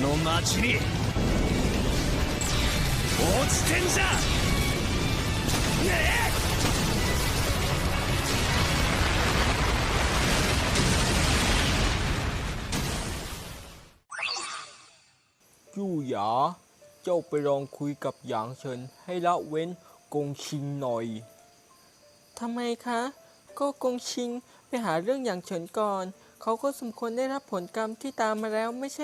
の町に落ちてんじゃねえ ยู่หยา เจ้าไปลองคุยกับหยางเฉินให้ละเว้นกงชิงหน่อย ทำไมคะ ก็กงชิงไปหาเรื่องอย่างเฉินก่อน เขาก็สมควรได้รับผลกรรมที่ตามมาแล้วไม่ใช่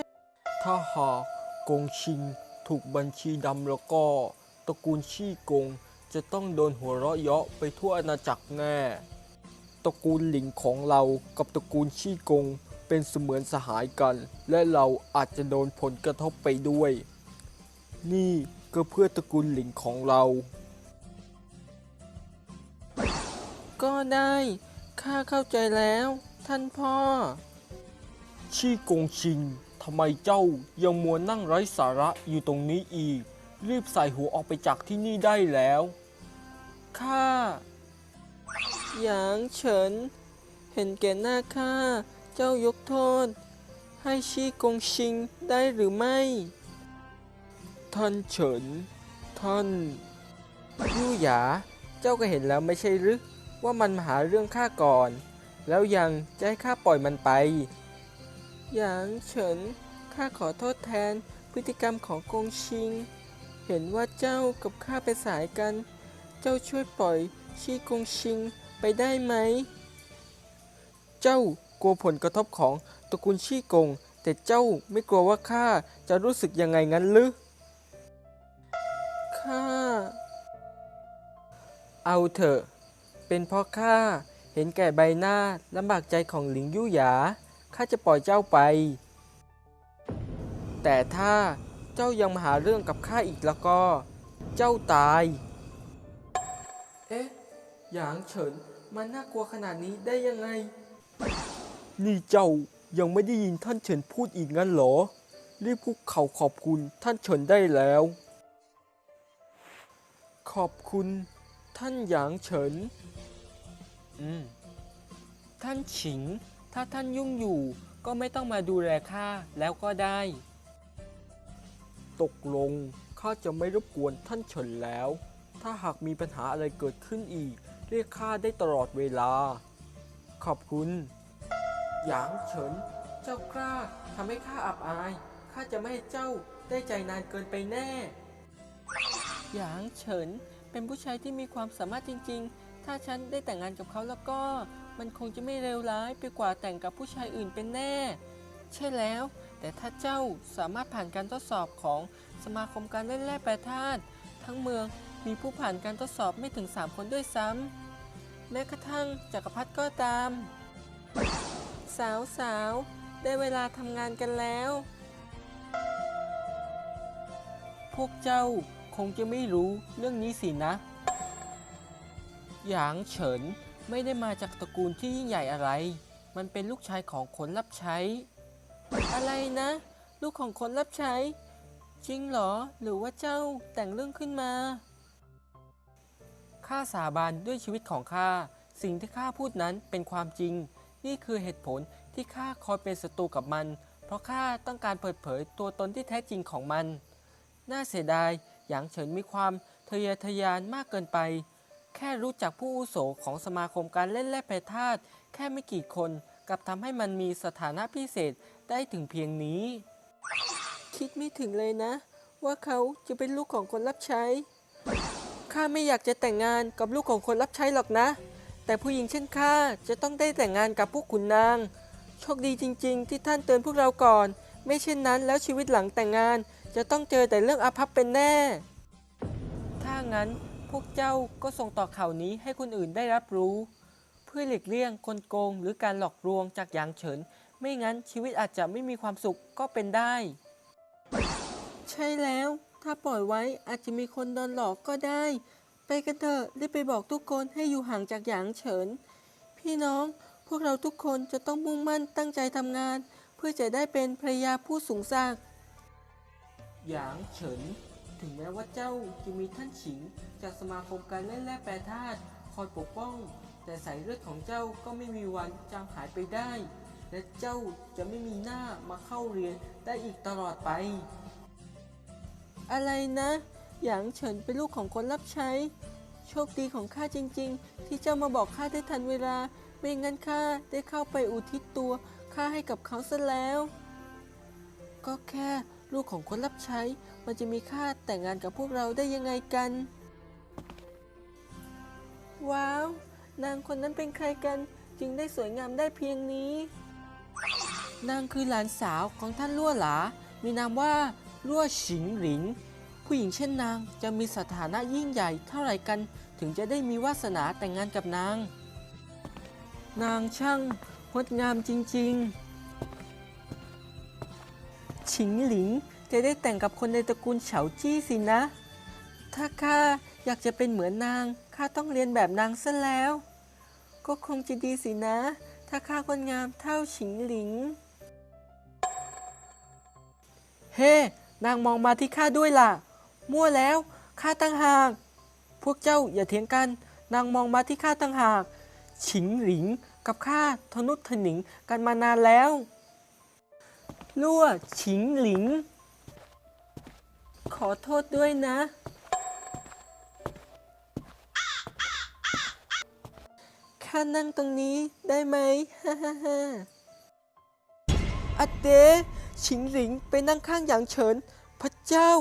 ถ้าหากกงชิงถูกบัญชีดำแล้วก็ตระกูลชี่กงจะต้องโดนหัวเราะเยาะไปทั่วอาณาจักรแน่ ตระกูลหลิงของเรากับตระกูลชี่กงเป็นเสมือนสหายกัน และเราอาจจะโดนผลกระทบไปด้วย นี่ก็เพื่อตระกูลหลิงของเรา ก็ได้ข้าเข้าใจแล้ว ท่านพ่อ ชี่กงชิง ทำไมเจ้ายังมัวนั่งไร้สาระอยู่ตรงนี้อีก รีบใส่หัวออกไปจากที่นี่ได้แล้ว ข้า หยางเฉิน เห็นแก่หน้าข้า เจ้ายกโทษ ให้ชี่กงชิงได้หรือไม่ ท่านเฉิน ท่านยู่หยา เจ้าก็เห็นแล้วไม่ใช่หรือว่ามันมาหาเรื่องข้าก่อน แล้วยังจะให้ข้าปล่อยมันไป หยางเฉิน ข้าขอโทษแทนพฤติกรรมของกงชิง เห็นว่าเจ้ากับข้าเป็นสายกัน เจ้าช่วยปล่อยชีกงชิงไปได้ไหม เจ้ากลัวผลกระทบของตระกูลชี่กง แต่เจ้าไม่กลัวว่าข้าจะรู้สึกยังไงงั้นหรือข้า เอาเถอะ เป็นเพราะข้าเห็นแก่ใบหน้าลำบากใจของหลิงยู่หยา ข้าจะปล่อยเจ้าไป แต่ถ้าเจ้ายังมาหาเรื่องกับข้าอีกแล้วก็ เจ้าตาย เอ๊ะ หยางเฉิน มันน่ากลัวขนาดนี้ได้ยังไง นี่เจ้ายังไม่ได้ยินท่านเฉินพูดอีกงั้นเหรอ รีบคุกเข่าขอบคุณท่านเฉินได้แล้ว ขอบคุณ ท่านหยางเฉิน อืม ท่านฉิง ถ้าท่านยุ่งอยู่ก็ไม่ต้องมาดูแลข้าแล้วก็ได้ ตกลงข้าจะไม่รบกวนท่านเฉินแล้ว ถ้าหากมีปัญหาอะไรเกิดขึ้นอีก เรียกข้าได้ตลอดเวลา ขอบคุณ หยางเฉิน เจ้ากล้าทำให้ข้าอับอาย ข้าจะไม่ให้เจ้าได้ใจนานเกินไปแน่ หยางเฉินเป็นผู้ชายที่มีความสามารถจริง ๆ ถ้าฉันได้แต่งงานกับเขาแล้วก็ มันคงจะไม่เลวร้ายไปกว่าแต่งกับผู้ชายอื่นเป็นแน่ ใช่แล้ว แต่ถ้าเจ้าสามารถผ่านการทดสอบของสมาคมการเล่นแร่แปรธาตุทั้งเมืองมีผู้ผ่านการทดสอบไม่ถึง 3 คนด้วยซ้ำแม้กระทั่งจักรพรรดิก็ตาม สาวสาวๆได้เวลาทำงานกันแล้ว พวกเจ้าคงจะไม่รู้เรื่องนี้สินะ หยางเฉิน ไม่ได้มาจากตระกูลที่ยิ่งใหญ่อะไร มันเป็นลูกชายของคนรับใช้ อะไรนะ ลูกของคนรับใช้ จริงเหรอ หรือว่าเจ้าแต่งเรื่องขึ้นมา ข้าสาบานด้วยชีวิตของข้า สิ่งที่ข้าพูดนั้นเป็นความจริง นี่คือเหตุผลที่ข้าคอยเป็นศัตรูกับมัน เพราะข้าต้องการเปิดเผยตัวตนที่แท้จริงของมัน น่าเสียดาย หยางเฉินมีความทะเยอทะยานมากเกินไป ค่รู้จักผู้อุโสของสมาคมการเล่นแร่แปรธาตุแค่ไม่กี่คนกับทำให้มันมีสถานะพิเศษได้ถึงเพียงนี้ คิดไม่ถึงเลยนะ ว่าเขาจะเป็นลูกของคนรับใช้ ข้าไม่อยากจะแต่งงานกับลูกของคนรับใช้หรอกนะ แต่ผู้หญิงเช่นข้าจะต้องได้แต่งงานกับผู้ขุนนาง โชคดีจริง ๆ ที่ท่านเตือนพวกเราก่อน ไม่เช่นนั้นแล้วชีวิตหลังแต่งงานจะต้องเจอแต่เรื่องอาภัพเป็นแน่ ถ้างั้น พวกเจ้าก็ส่งต่อข่าวนี้ให้คนอื่นได้รับรู้ เพื่อหลีกเลี่ยงกลโกงหรือการหลอกลวงจากหยางเฉิน ไม่งั้นชีวิตอาจจะไม่มีความสุขก็เป็นได้ ใช่แล้ว ถ้าปล่อยไว้อาจจะมีคนโดนหลอกก็ได้ ไปกันเถอะรีบไปบอกทุกคนให้อยู่ห่างจากหยางเฉิน พี่น้องพวกเราทุกคนจะต้องมุ่งมั่นตั้งใจทำงาน เพื่อจะได้เป็นภรรยาผู้สูงศักดิ์หยางเฉิน ถึงแม้ว่าเจ้าจะมีท่านฉิง จากสมาคมการเล่นแร่แปรธาตุคอยปกป้อง แต่สายเลือดของเจ้าก็ไม่มีวันจางหายไปได้ และเจ้าจะไม่มีหน้ามาเข้าเรียนได้อีกตลอดไป อะไรนะ หยางเฉินเป็นลูกของคนรับใช้ โชคดีของข้าจริง ๆ ที่เจ้ามาบอกข้าได้ทันเวลา ไม่งั้นข้าได้เข้าไปอุทิศตัวข้าให้กับเขาซะแล้ว ก็แค่ ลูกของคนรับใช้ มันจะมีค่าแต่งงานกับพวกเราได้ยังไงกัน ว้าว นางคนนั้นเป็นใครกัน จึงได้สวยงามได้เพียงนี้ นางคือหลานสาวของท่านลั่วหลา มีนามว่าลั่วฉิงหลิง ผู้หญิงเช่นนางจะมีสถานะยิ่งใหญ่เท่าไหร่กัน ถึงจะได้มีวาสนาแต่งงานกับนาง นางช่างงดงามจริง ๆ ฉิงหลิง จะได้แต่งกับคนในตระกูลเฉาจี้สินะ ถ้าข้าอยากจะเป็นเหมือนนาง ข้าต้องเรียนแบบนางซะแล้ว ก็คงจะดีสินะ ถ้าข้าคนงามเท่าฉิงหลิง เฮ้ นางมองมาที่ข้าด้วยล่ะ มั่วแล้ว ข้าตั้งหาก พวกเจ้าอย่าเถียงกัน นางมองมาที่ข้าตั้งหาก ฉิงหลิงกับข้าทนุถนิงกันมานานแล้ว ลั่วฉิงหลิง ขอโทษด้วยนะ ข้านั่งตรงนี้ได้ไหมฮ่าฮ่าฮ่าอัดเดชิงหลิงไปนั่งข้างหยางเฉิน พระเจ้า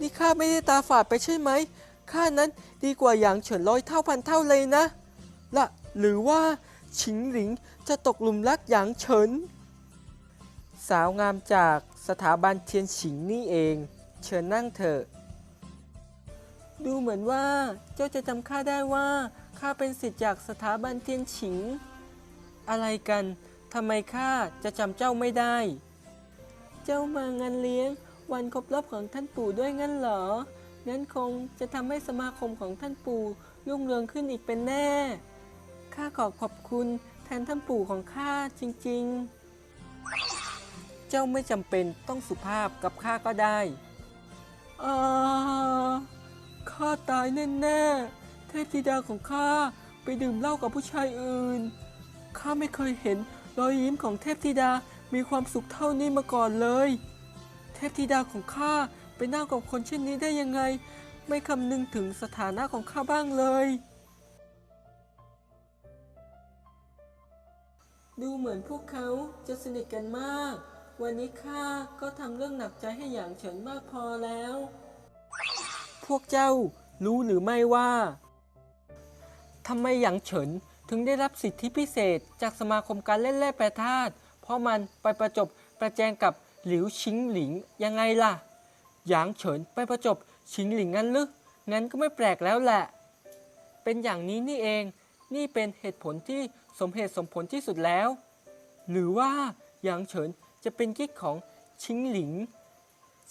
นี่ข้าไม่ได้ตาฝาดไปใช่ไหม ข้านั้นดีกว่าหยางเฉินร้อยเท่าพันเท่าเลยนะ ละ หรือว่าชิงหลิงจะตกหลุมรักหยางเฉิน สาวงามจากสถาบันเทียนฉิงนี่เอง เชิญนั่งเถอะ ดูเหมือนว่าเจ้าจะจำข้าได้ว่าข้าเป็นศิษย์จากสถาบันเทียนฉิง อะไรกันทำไมข้าจะจำเจ้าไม่ได้ เจ้ามางานเลี้ยง วันครบรอบของท่านปู่ด้วยงั้นเหรองั้นคงจะทำให้สมาคมของท่านปู่รุ่งเรืองขึ้นอีกเป็นแน่ ข้าขอขอบคุณแทนท่านปู่ของข้าจริง ๆ เจ้าไม่จำเป็นต้องสุภาพกับข้าก็ได้อาข้าตายแน่ๆ เทพธิดาของข้าไปดื่มเหล้ากับผู้ชายอื่น ข้าไม่เคยเห็นรอยยิ้มของเทพธิดามีความสุขเท่านี้มาก่อนเลย เทพธิดาของข้าไปนั่งกับคนเช่นนี้ได้ยังไง ไม่คำนึงถึงสถานะของข้าบ้างเลย ดูเหมือนพวกเขาจะสนิทกันมาก วันนี้ข้าก็ทำเรื่องหนักใจให้หยางเฉินมากพอแล้ว พวกเจ้ารู้หรือไม่ว่าทำไมหยางเฉินถึงได้รับสิทธิพิเศษจากสมาคมการเล่นแร่แปรธาตุเพราะมันไปประจบประแจงกับหลิวชิงหลิงยังไงล่ะ หยางเฉินไปประจบชิงหลิงงั้นหรืองั้นก็ไม่แปลกแล้วแหละ เป็นอย่างนี้นี่เอง นี่เป็นเหตุผลที่สมเหตุสมผลที่สุดแล้ว หรือว่าหยางเฉิน จะเป็นกิ๊กของชิงหลิง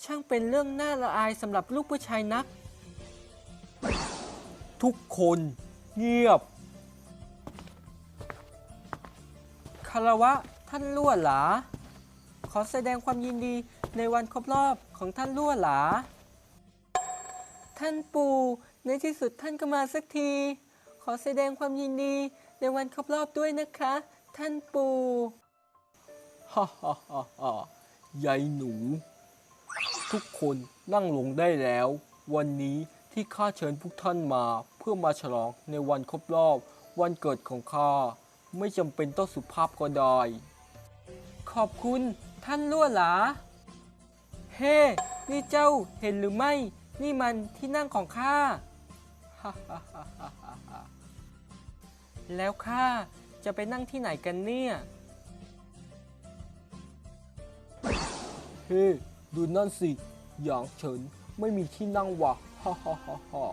ช่างเป็นเรื่องน่าละอายสำหรับลูกผู้ชายนัก ทุกคนเงียบ คารวะท่านลั่วหลา ขอแสดงความยินดีในวันครบรอบของท่านลั่วหลา ท่านปู่ในที่สุดท่านก็มาสักที ขอแสดงความยินดีในวันครบรอบด้วยนะคะ ท่านปู่ ฮ่าฮ่าฮ่าฮ่ายายหนู ทุกคนนั่งลงได้แล้ว วันนี้ที่ข้าเชิญพวกท่านมาเพื่อมาฉลองในวันครบรอบ วันเกิดของข้า ไม่จำเป็นต้องสุภาพก็ได้ ขอบคุณท่านลั่วหลา เฮ้ นี่เจ้าเห็นหรือไม่ นี่มันที่นั่งของข้าแล้วข้าจะไปนั่งที่ไหนกันเนี่ย เฮ้ ดูนั่นสิหยางเฉินไม่มีที่นั่งวะฮ่าฮ่าฮ่าฮ่า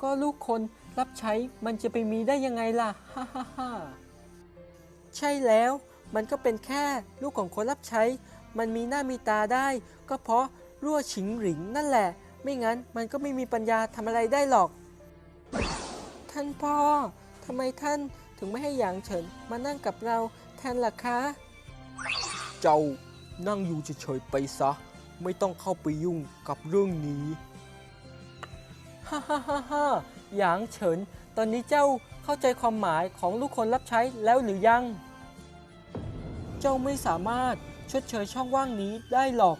ก็ลูกคนรับใช้มันจะไปมีได้ยังไงล่ะ ฮ่าฮ่าฮ่าใช่แล้ว มันก็เป็นแค่ลูกของคนรับใช้ มันมีหน้ามีตาได้ ก็เพราะรั่วฉิงหลิงนั่นแหละ ไม่งั้นมันก็ไม่มีปัญญาทำอะไรได้หรอก ท่านพ่อทำไมท่านถึงไม่ให้หยางเฉินมานั่งกับเราแทนล่ะคะ เจ้า นั่งอยู่เฉยๆไปซะ ไม่ต้องเข้าไปยุ่งกับเรื่องนี้ฮ่าฮ่าฮ่าฮ่าหยางเฉิน ตอนนี้เจ้าเข้าใจความหมายของลูกคนรับใช้แล้วหรือยัง เจ้าไม่สามารถชดเชยช่องว่างนี้ได้หรอก